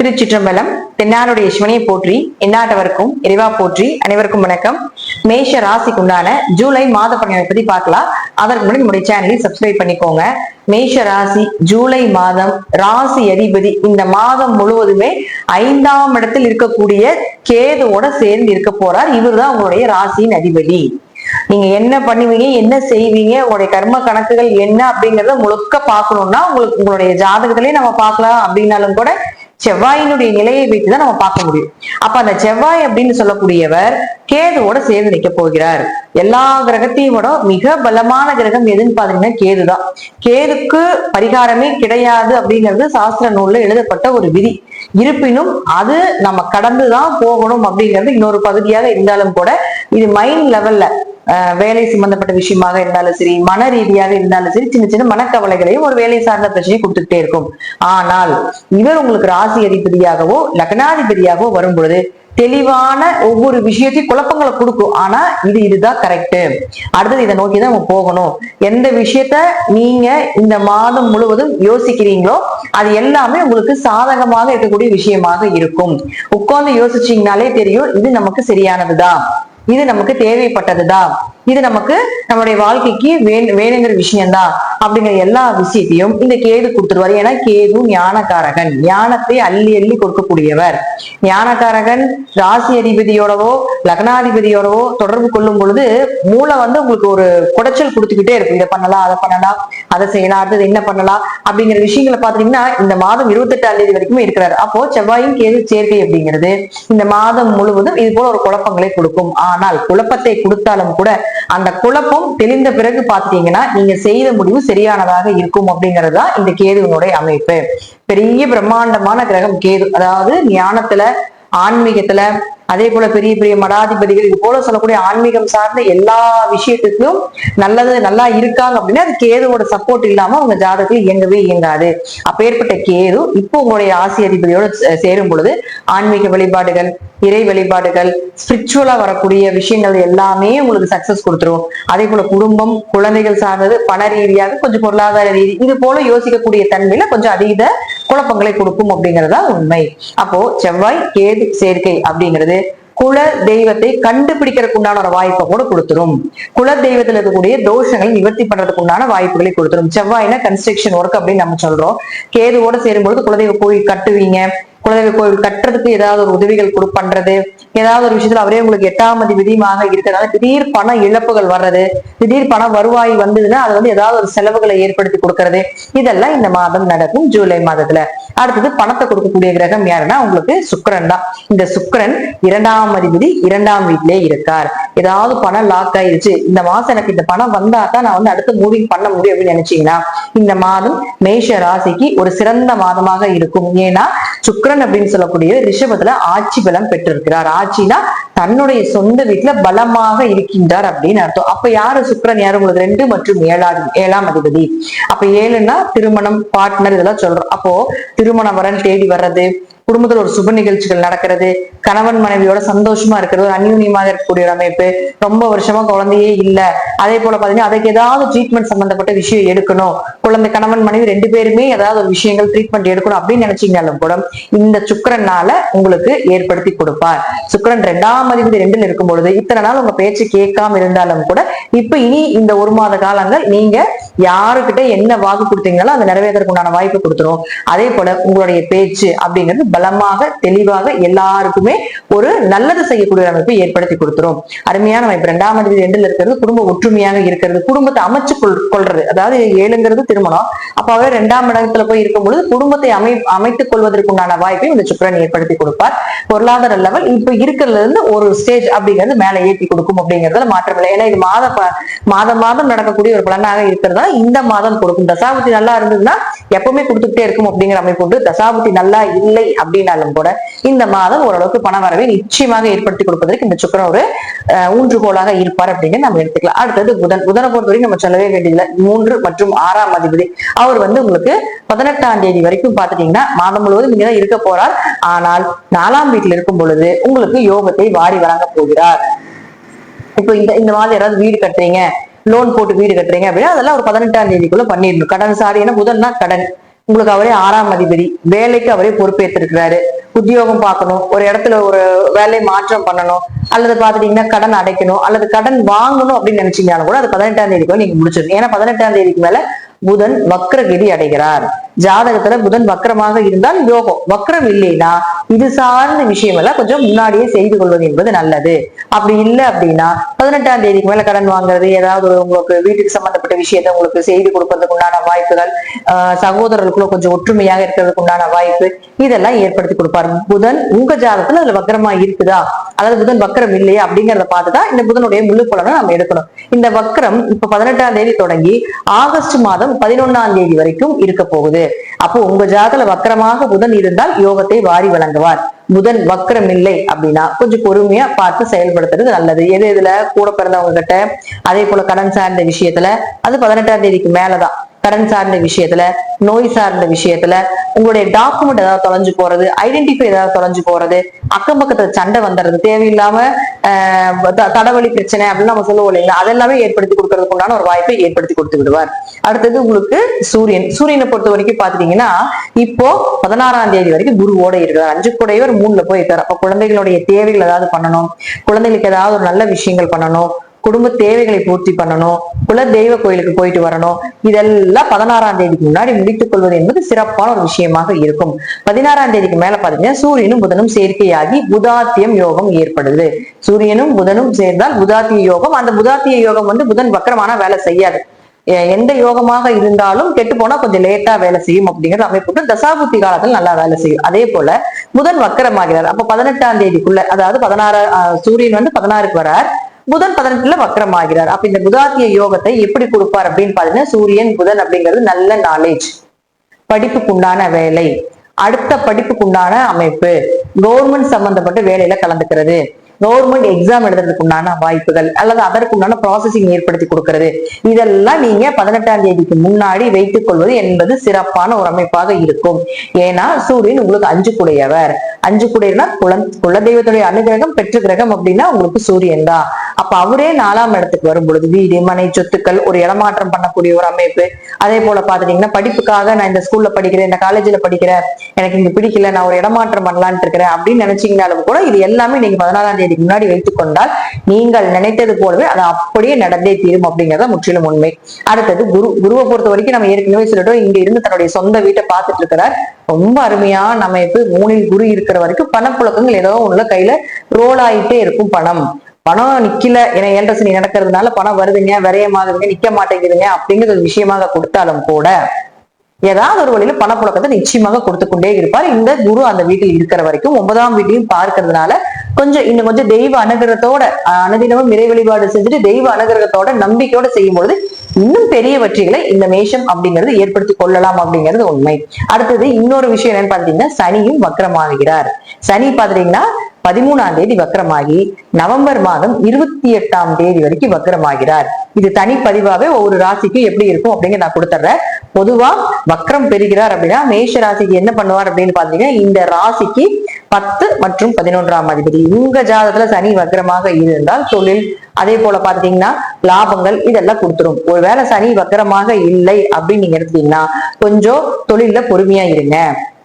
திருச்சிற்றம்பலம் தென்னாருடைய சிவனையை போற்றி எந்நாட்டவருக்கும் இறைவா போற்றி அனைவருக்கும் வணக்கம். மேஷ ராசிக்கு உண்டான ஜூலை மாத பலனை பத்தி பார்க்கலாம். அதற்கு முன்னாடி நம்முடைய சேனலை சப்ஸ்கிரைப் பண்ணிக்கோங்க. மேஷ ராசி ஜூலை மாதம் ராசி அதிபதி இந்த மாதம் முழுவதுமே ஐந்தாம் இடத்தில் இருக்கக்கூடிய கேதுவோட சேர்ந்து இருக்க போறார். இவர்தான் உங்களுடைய ராசியின் அதிபதி. நீங்க என்ன பண்ணுவீங்க? என்ன செய்வீங்க? உங்களுடைய கர்ம கணக்குகள் என்ன அப்படிங்கறத முழுக்க பார்க்கணும்னா உங்களுக்கு உங்களுடைய ஜாதகத்திலேயே நம்ம பார்க்கலாம். அப்படின்னாலும் கூட செவ்வாயினுடைய நிலையை வைத்துதான் நம்ம பார்க்க முடியும். அப்ப அந்த செவ்வாய் அப்படின்னு சொல்லக்கூடியவர் கேதுவோட சேர்ந்து நிக்க போகிறார். எல்லா கிரகத்தையும் விட மிக பலமான கிரகம் எதுன்னு பாத்தீங்கன்னா கேதுதான். கேதுக்கு பரிகாரமே கிடையாது அப்படிங்கிறது சாஸ்திர நூல்ல எழுதப்பட்ட ஒரு விதி. இருப்பினும் அது நம்ம கடந்துதான் போகணும் அப்படிங்கிறது இன்னொரு பகுதியாக இருந்தாலும் கூட இது மைண்ட் லெவல்ல வேலை சம்பந்தப்பட்ட விஷயமாக இருந்தாலும் சரி மன ரீதியாக இருந்தாலும் சரி சின்ன சின்ன மனக்கவலைகளையும் ஒரு வேலை சார்ந்த பிரச்சனையை கொடுத்துக்கிட்டே இருக்கும். ஆனால் இவர் உங்களுக்கு ராசி அதிபதியாகவோ லக்னாதிபதியாகவோ வரும் பொழுது தெளிவான ஒவ்வொரு விஷயத்தையும் குழப்பங்களை கொடுக்கும். ஆனா இது இதுதான் கரெக்ட் அடுத்தது இதை நோக்கி தான் நம்ம போகணும். எந்த விஷயத்த நீங்க இந்த மாதம் முழுவதும் யோசிக்கிறீங்களோ அது எல்லாமே உங்களுக்கு சாதகமாக இருக்கக்கூடிய விஷயமாக இருக்கும். உட்கார்ந்து யோசிச்சீங்கனாலே தெரியும் இது நமக்கு சரியானதுதான். இது நமக்கு தேவைப்பட்டதுதான். இது நமக்கு நம்மளுடைய வாழ்க்கைக்கு வே- வேணுங்கிற விஷயம்தான். அப்படிங்கிற எல்லா விஷயத்தையும் இந்த கேது கொடுத்துருவாரு. ஏன்னா கேது ஞானகாரகன் ஞானத்தை அள்ளி அள்ளி கொடுக்கக்கூடியவர். ஞானகாரகன் ராசி அதிபதியோடவோ லக்னாதிபதியோடவோ தொடர்பு கொள்ளும் பொழுது மூளை வந்து உங்களுக்கு ஒரு குடைச்சல் கொடுத்துக்கிட்டே இருக்கும். இதை பண்ணலாம் அதை பண்ணலாம். அதை செய்யலாம் அடுத்தது என்ன பண்ணலாம் அப்படிங்கிற விஷயங்களை பாத்தீங்கன்னா இந்த மாதம் இருபத்தெட்டாம் தேதி வரைக்குமே இருக்கிறாரு. அப்போ செவ்வாயும் கேது சேர்க்கை அப்படிங்கிறது இந்த மாதம் முழுவதும் இது போல ஒரு குழப்பங்களை கொடுக்கும். ஆனால் குழப்பத்தை கொடுத்தாலும் கூட அந்த குழப்பம் தெளிந்த பிறகு பாத்தீங்கன்னா நீங்க செய்த முடிவு சரியானதாக இருக்கும் அப்படிங்கிறது தான் இந்த கேதுவினுடைய அமைப்பு. பெரிய பிரம்மாண்டமான கிரகம் கேது. அதாவது ஞானத்துல ஆன்மீகத்துல அதே போல பெரிய பெரிய மடாதிபதிகள் இது போல சொல்லக்கூடிய ஆன்மீகம் சார்ந்த எல்லா விஷயத்துக்கும் நல்லது நல்லா இருக்காங்க அப்படின்னா அது கேதுவோட சப்போர்ட் இல்லாம உங்க ஜாதகத்தில் இயங்கவே இயங்காது. அப்பேற்பட்ட கேது இப்போ உங்களுடைய ஆசி அதிபதியோட சே- சேரும் பொழுது ஆன்மீக வழிபாடுகள் இறை வழிபாடுகள் ஸ்பிரிச்சுவலா வரக்கூடிய விஷயங்கள் எல்லாமே உங்களுக்கு சக்சஸ் கொடுத்துரும். அதே போல குடும்பம் குழந்தைகள் சார்ந்தது பண ரீதியாக கொஞ்சம் பொருளாதார ரீதி இது போல யோசிக்கக்கூடிய தன்மையில கொஞ்சம் அதீத குழப்பங்களை கொடுக்கும் அப்படிங்கறதா உண்மை. அப்போ செவ்வாய் கேது சேர்க்கை அப்படிங்கிறது குல தெய்வத்தை கண்டுபிடிக்கிறதுக்கு உண்டான ஒரு வாய்ப்பை கூட கொடுத்துரும். குல தெய்வத்துல இருக்கக்கூடிய தோஷங்களை நிவர்த்தி பண்றதுக்கு உண்டான வாய்ப்புகளை கொடுத்துரும். செவ்வாய்னா கன்ஸ்ட்ரக்ஷன் ஒர்க் அப்படின்னு நம்ம சொல்றோம். கேதுவோட சேரும்பொழுது குலதெய்வ கோயில் கட்டுவீங்க. குலதெய்வ கோயில் கட்டுறதுக்கு ஏதாவது ஒரு உதவிகள் கொடு பண்றது ஏதாவது ஒரு விஷயத்துல அவரே உங்களுக்கு எட்டாமதி விதியமாக இருக்கிறதால திடீர் பண இழப்புகள் வர்றது திடீர் பண வருவாய் வந்ததுன்னா அது வந்து ஏதாவது ஒரு செலவுகளை ஏற்படுத்தி கொடுக்கறது. இதெல்லாம் இந்த மாதம் நடக்கும் ஜூலை மாதத்துல. அடுத்தது பணத்தை கொடுக்கக்கூடிய கிரகம் யாருன்னா உங்களுக்கு சுக்கரன் தான். இந்த சுக்கரன் இரண்டாம் அதிபதி இரண்டாம் வீட்டிலே இருக்கார். ஏதாவது பணம் லாக் ஆயிருச்சு. இந்த மாசம் எனக்கு இந்த பணம் வந்தா தான் நான் வந்து அடுத்து மூவிங் பண்ண முடியும் அப்படின்னு நினைச்சீங்கன்னா இந்த மாதம் மேஷ ராசிக்கு ஒரு சிறந்த மாதமாக இருக்கும். ஏன்னா சுக்கரன் அப்படின்னு சொல்லக்கூடிய ரிஷபத்துல ஆட்சி பலம் பெற்றிருக்கிறார். ஆட்சினா தன்னுடைய சொந்த வீட்டுல பலமாக இருக்கின்றார் அப்படின்னு அர்த்தம். அப்ப யாரு சுக்கிரன் யாரு உங்களுக்கு ரெண்டு மற்றும் ஏழாம் ஏழாம் அதிபதி? அப்ப ஏழுன்னா திருமணம் பார்ட்னர் இதெல்லாம் சொல்றோம். அப்போ திருமண வரன் தேடி வர்றது குடும்பத்துல ஒரு சுப நிகழ்ச்சிகள் நடக்கிறது கணவன் மனைவியோட சந்தோஷமா இருக்கிறது ஒரு அந்யூன்யமாக இருக்கக்கூடிய ஒரு அமைப்பு. ரொம்ப வருஷமா குழந்தையே இல்ல. அதே போல பாத்தீங்கன்னா அதுக்கு ஏதாவது ட்ரீட்மெண்ட் சம்பந்தப்பட்ட விஷயம் எடுக்கணும். குழந்தை கணவன் மனைவி ரெண்டு பேருமே ஏதாவது ஒரு விஷயங்கள் ட்ரீட்மெண்ட் எடுக்கணும் அப்படின்னு நினைச்சீங்கனாலும் கூட இந்த சுக்கரனால உங்களுக்கு ஏற்படுத்தி கொடுப்பார். சுக்கரன் ரெண்டாம் அதிபதி ரெண்டுல இருக்கும் பொழுது இத்தனை நாள் உங்க பேச்சு கேட்காம இருந்தாலும் கூட இப்ப இனி இந்த ஒரு மாத காலங்கள் நீங்க யாருக்கிட்ட என்ன வாக்கு கொடுத்தீங்களோ அதை நிறைவேறதுக்கு உண்டான வாய்ப்பு கொடுத்துரும். அதே போல உங்களுடைய பேச்சு அப்படிங்கிறது பலமாக தெளிவாக எல்லாருக்குமே ஒரு நல்லது செய்யக்கூடிய அமைப்பை ஏற்படுத்தி கொடுத்துரும். அருமையான அமைப்பு ரெண்டாம் அதிபதி ரெண்டுல இருக்கிறது குடும்ப ஒற்றுமையாக இருக்கிறது குடும்பத்தை அமைச்சு கொள் கொள்றது. அதாவது ஏழுங்கிறது திருமணம். அப்ப அவர் ரெண்டாம் இடத்துல போய் இருக்கும் பொழுது குடும்பத்தை அமை அமைத்துக் கொள்வதற்கு உண்டான வாய்ப்பை இந்த சுக்கரன் ஏற்படுத்தி கொடுப்பார். பொருளாதார லெவல் இப்ப இருக்கிறதுல இருந்து ஒரு ஸ்டேஜ் அப்படிங்கிறது மேல ஏற்றி கொடுக்கும் அப்படிங்கிறதுல மாற்றமில்லை ஏன்னா இது மாத மாதம் மாதம் நடக்கக்கூடிய ஒரு பலனாக இருக்கிறதா இந்த மாதம் கொடுக்கும். தசாபுத்தி நல்லா இருந்ததுன்னா எப்பவுமே கொடுத்துக்கிட்டே இருக்கும் அப்படிங்கிற அமைப்பு உண்டு. தசாபுத்தி நல்லா இல்லை அப்படின்னாலும் கூட இந்த மாதம் ஓரளவுக்கு பண வரவை நிச்சயமாக ஏற்படுத்தி கொடுப்பதற்கு இந்த சுக்கிரன் ஒரு ஊன்றுகோலாக இருப்பார் அப்படின்னு நம்ம எடுத்துக்கலாம். அடுத்தது புதன். புதனை பொறுத்தவரைக்கும் நம்ம சொல்லவே வேண்டியதில்லை. மூன்று மற்றும் ஆறாம் அதிபதி. அவர் வந்து உங்களுக்கு பதினெட்டாம் தேதி வரைக்கும் பாத்துட்டீங்கன்னா மாதம் முழுவதும் இங்கதான் இருக்க போறார். ஆனால் நாலாம் வீட்டில் இருக்கும் பொழுது உங்களுக்கு யோகத்தை வாரி வழங்க போகிறார். இப்போ இந்த இந்த மாதிரி யாராவது வீடு கட்டுறீங்க. லோன் போட்டு வீடு கட்டுறீங்க அப்படின்னா அதெல்லாம் ஒரு பதினெட்டாம் தேதிக்குள்ள பண்ணிடணும். கடன் சாரி ஏன்னா புதன்னா கடன். உங்களுக்கு அவரே ஆறாம் அதிபதி. வேலைக்கு அவரே பொறுப்பேற்றிருக்கிறாரு. உத்தியோகம் பார்க்கணும். ஒரு இடத்துல ஒரு வேலையை மாற்றம் பண்ணணும். அல்லது பாத்துட்டீங்கன்னா கடன் அடைக்கணும். அல்லது கடன் வாங்கணும் அப்படின்னு நினைச்சீங்கனாலும் கூட அது பதினெட்டாம் தேதிக்குள்ள நீங்க முடிச்சிடணும். ஏன்னா பதினெட்டாம் தேதிக்கு மேல புதன் வக்ரகதி அடைகிறார். ஜாதகத்துல புதன் வக்கரமாக இருந்தால் யோகம். வக்ரம் இல்லைன்னா இது சார்ந்த விஷயம் எல்லாம் கொஞ்சம் முன்னாடியே செய்து கொள்வது என்பது நல்லது. அப்படி இல்லை அப்படின்னா பதினெட்டாம் தேதிக்கு மேல கடன் வாங்குறது ஏதாவது ஒரு உங்களுக்கு வீட்டுக்கு சம்பந்தப்பட்ட விஷயத்தை உங்களுக்கு செய்து கொடுக்கறதுக்கு உண்டான வாய்ப்புகள் ஆஹ் சகோதரர்களுக்குள்ள கொஞ்சம் ஒற்றுமையாக இருக்கிறதுக்கு உண்டான வாய்ப்பு இதெல்லாம் ஏற்படுத்தி கொடுப்பாரு. புதன் உங்க ஜாதகத்துல அதுல வக்கரமா இருக்குதா? அதாவது புதன் வக்கரம் இல்லையா அப்படிங்கறத பார்த்துதான் இந்த புதனுடைய முழு பலனை நம்ம எடுக்கணும். இந்த வக்கரம் இப்ப பதினெட்டாம் தேதி தொடங்கி ஆகஸ்ட் மாதம் பதினொன்னாம் தேதி வரைக்கும் இருக்க போகுது. அப்போ உங்க ஜாதகத்துல வக்கரமாக புதன் இருந்தால் யோகத்தை வாரி வழங்குவார் புதன் வக்கரம் இல்லை அப்படின்னா கொஞ்சம் பொறுமையா பார்த்து செயல்படுத்துறது நல்லது. எது எதுல கூட பிறந்தவங்க கிட்ட அதே போல கடன் சார்ந்த விஷயத்துல அது பதினெட்டாம் தேதிக்கு மேலதான். கடன் சார்ந்த விஷயத்துல நோய் சார்ந்த விஷயத்துல உங்களுடைய டாக்குமெண்ட் ஏதாவது தொலைஞ்சு போறது ஐடென்டிஃபை ஏதாவது தொலைஞ்சு போறது அக்கம் பக்கத்துல சண்டை வந்துடுறது தேவையில்லாம ஆஹ் தடவழி பிரச்சனை அப்படின்னு நம்ம சொல்லுவோம் இல்லைங்களா? அதெல்லாமே ஏற்படுத்தி கொடுக்கறதுக்கு உண்டான ஒரு வாய்ப்பை ஏற்படுத்தி கொடுத்து விடுவார். அடுத்தது உங்களுக்கு சூரியன். சூரியனை பொறுத்த வரைக்கும் பாத்துட்டீங்கன்னா இப்போ பதினாறாம் தேதி வரைக்கும் குருவோட இருக்கிறார். அஞ்சு கூடையவர் மூணுல போய் இருக்காரு. அப்ப குழந்தைகளுடைய தேவைகள் ஏதாவது பண்ணணும். குழந்தைகளுக்கு ஏதாவது ஒரு நல்ல விஷயங்கள் பண்ணணும். குடும்ப தேவைகளை பூர்த்தி பண்ணணும். குல தெய்வ கோயிலுக்கு போயிட்டு வரணும். இதெல்லாம் பதினாறாம் தேதிக்கு முன்னாடி முடித்துக் கொள்வது என்பது சிறப்பான ஒரு விஷயமாக இருக்கும். பதினாறாம் தேதிக்கு மேல பாத்தீங்கன்னா சூரியனும் புதனும் சேர்க்கையாகி புதாத்தியம் யோகம் ஏற்படுது. சூரியனும் புதனும் சேர்ந்தால் புதாத்திய யோகம். அந்த புதாத்திய யோகம் வந்து புதன் வக்கரமான வேலை செய்யாது. எந்த யோகமாக இருந்தாலும் கெட்டு போனா கொஞ்சம் லேட்டா வேலை செய்யும் அப்படிங்கிற அமைப்பு தசாபுத்தி காலத்தில் நல்லா வேலை செய்யும். அதே போல புதன் வக்கரமாகிறார். அப்ப பதினெட்டாம் தேதிக்குள்ள அதாவது பதினாறு சூரியன் வந்து பதினாறுக்கு வரார். புதன் பதினெட்டுல வக்கரமாகிறார். அப்ப இந்த புதாத்திய யோகத்தை எப்படி கொடுப்பார் அப்படின்னு பாத்தீங்கன்னா சூரியன் புதன் அப்படிங்கிறது நல்ல நாலேஜ் படிப்புக்குண்டான வேலை. அடுத்த படிப்புக்குண்டான அமைப்பு. கவர்மெண்ட் சம்பந்தப்பட்ட வேலையில கலந்துக்கிறது. கவர்மெண்ட் எக்ஸாம் எழுதுறதுக்கு உண்டான வாய்ப்புகள் அல்லது அதற்கு உண்டான ப்ராசஸிங் ஏற்படுத்தி கொடுக்கறது. இதெல்லாம் நீங்க பதினெட்டாம் தேதிக்கு முன்னாடி வைத்துக் கொள்வது என்பது சிறப்பான ஒரு அமைப்பாக இருக்கும். ஏன்னா சூரியன் உங்களுக்கு அஞ்சு குடையவர். அஞ்சு குடையர்னா குல குலதெய்வத்துடைய அனுகிரகம் பெற்று கிரகம் அப்படின்னா உங்களுக்கு சூரியன் தான். அப்ப அவரே நாலாம் இடத்துக்கு வரும் பொழுது வீடு மனை சொத்துக்கள் ஒரு இடமாற்றம் பண்ணக்கூடிய ஒரு அமைப்பு. அதே போல பாத்துட்டீங்கன்னா படிப்புக்காக நான் இந்த ஸ்கூல்ல படிக்கிறேன் இந்த காலேஜ்ல படிக்கிறேன் எனக்கு இங்க பிடிக்கல நான் ஒரு இடமாற்றம் பண்ணலான்ட்டு இருக்கிறேன் அப்படின்னு நினைச்சீங்கனாலும் கூட இது எல்லாமே நீங்க பதினாலாம் தேதி தேதிக்கு முன்னாடி வைத்துக் கொண்டால் நீங்கள் நினைத்தது போலவே அது அப்படியே நடந்தே தீரும் அப்படிங்கறத முற்றிலும் உண்மை. அடுத்தது குரு குருவை பொறுத்த வரைக்கும் நம்ம ஏற்கனவே சொல்லிட்டோம் இங்க இருந்து தன்னுடைய சொந்த வீட்டை பார்த்துட்டு இருக்கிறார். ரொம்ப அருமையா நம்ம இப்ப மூணில் குரு இருக்கிற வரைக்கும் பணப்புழக்கங்கள் ஏதோ ஒண்ணுல கையில ரோல் ஆயிட்டே இருக்கும் பணம். பணம் நிக்கல. ஏன்னா ஏழரை சனி நடக்கிறதுனால பணம் வருதுங்க விரயமாகுதுங்க நிக்க மாட்டேங்குதுங்க அப்படிங்கிற ஒரு விஷயமாக கொடுத்தாலும் கூட ஏதாவது ஒரு வழியில பணப்புழக்கத்தை நிச்சயமாக கொடுத்து கொண்டே இருப்பார். இந்த குரு அந்த வீட்டில் இருக்கிற வரைக்கும் ஒன்பதாம் வீட்டையும் பார்க்கறதுனால கொஞ்சம் இன்னும் கொஞ்சம் தெய்வ அனுகிரகத்தோட அனுதினமும் இறை வழிபாடு செஞ்சுட்டு தெய்வ அனுகிரகத்தோட நம்பிக்கையோட செய்யும் பொழுது இன்னும் பெரிய வெற்றிகளை இந்த மேஷம் அப்படிங்கிறது ஏற்படுத்தி கொள்ளலாம் அப்படிங்கிறது உண்மை. அடுத்தது இன்னொரு விஷயம் என்னன்னு பாத்தீங்கன்னா சனியும் வக்கரமாகிறார் சனி பாத்தீங்கன்னா பதிமூணாம் தேதி வக்கரமாகி நவம்பர் மாதம் இருபத்தி எட்டாம் தேதி வரைக்கும் வக்கரமாகிறார் இது தனிப்பதிவாவே ஒவ்வொரு ராசிக்கும் எப்படி இருக்கும் அப்படிங்க நான் கொடுத்துட்றேன் பொதுவா வக்ரம் பெறுகிறார் அப்படின்னா மேஷ ராசிக்கு என்ன பண்ணுவார் அப்படின்னு பாத்தீங்கன்னா இந்த ராசிக்கு பத்து மற்றும் பதினொன்றாம் அதிபதி. உங்க ஜாதத்துல சனி வக்கரமாக இருந்தால் தொழில் அதே போல பாத்தீங்கன்னா லாபங்கள் இதெல்லாம் கொடுத்துரும். ஒருவேளை சனி வக்கரமாக இல்லை அப்படின்னு நீங்க எடுத்தீங்கன்னா கொஞ்சம் தொழில்ல பொறுமையா இருங்க.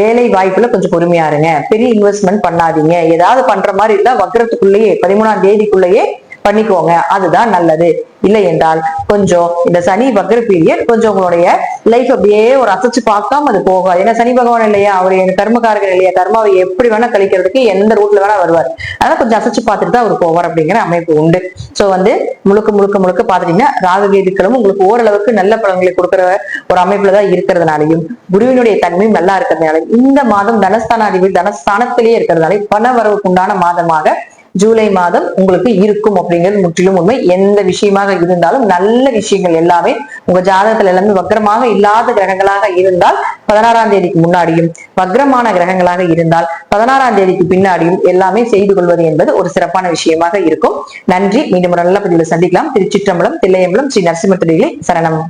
வேலை வாய்ப்புல கொஞ்சம் பொறுமையா இருங்க. பெரிய இன்வெஸ்ட்மெண்ட் பண்ணாதீங்க. ஏதாவது பண்ற மாதிரி இருந்தா வக்கரத்துக்குள்ளேயே பதிமூணாம் தேதிக்குள்ளேயே பண்ணிக்கோங்க. அதுதான் நல்லது. இல்லை என்றால் கொஞ்சம் இந்த சனி வக்ர பீரியட் கொஞ்சம் உங்களுடைய லைஃப் அப்படியே ஒரு அசைச்சு பார்க்காம அது போகும் ஏன்னா சனி பகவான் இல்லையா? அவர் என் கர்மக்காரர்கள் இல்லையா? கர்மாவை எப்படி வேணா கழிக்கிறதுக்கு எந்த ரூட்ல வேணா வருவார். அதனால கொஞ்சம் அசைச்சு பார்த்துட்டு தான் அவர் போவார் அப்படிங்கிற அமைப்பு உண்டு. சோ வந்து முழுக்க முழுக்க முழுக்க பாத்துட்டீங்கன்னா ராககேதுக்களும் உங்களுக்கு ஓரளவுக்கு நல்ல பலன்களை கொடுக்கிற ஒரு அமைப்புல தான் இருக்கிறதுனாலையும் குருவினுடைய தன்மையும் நல்லா இருக்கிறதுனால இந்த மாதம் தனஸ்தானாதிபதி தனஸ்தானத்திலேயே இருக்கிறதுனால பண வரவுக்கு உண்டான மாதமாக ஜூலை மாதம் உங்களுக்கு இருக்கும் அப்படிங்கிறது முற்றிலும் உண்மை. எந்த விஷயமாக இருந்தாலும் நல்ல விஷயங்கள் எல்லாமே உங்க ஜாதகத்துல எல்லாமே வக்ரமாக இல்லாத கிரகங்களாக இருந்தால் பதினாறாம் தேதிக்கு முன்னாடியும் வக்ரமான கிரகங்களாக இருந்தால் பதினாறாம் தேதிக்கு பின்னாடியும் எல்லாமே செய்து கொள்வது என்பது ஒரு சிறப்பான விஷயமாக இருக்கும். நன்றி. மீண்டும் ஒரு நல்ல பதிவில் சந்திக்கலாம். திருச்சிற்றம்பலம் தில்லையம்பலம் ஸ்ரீ நரசிம்ம சரணம்.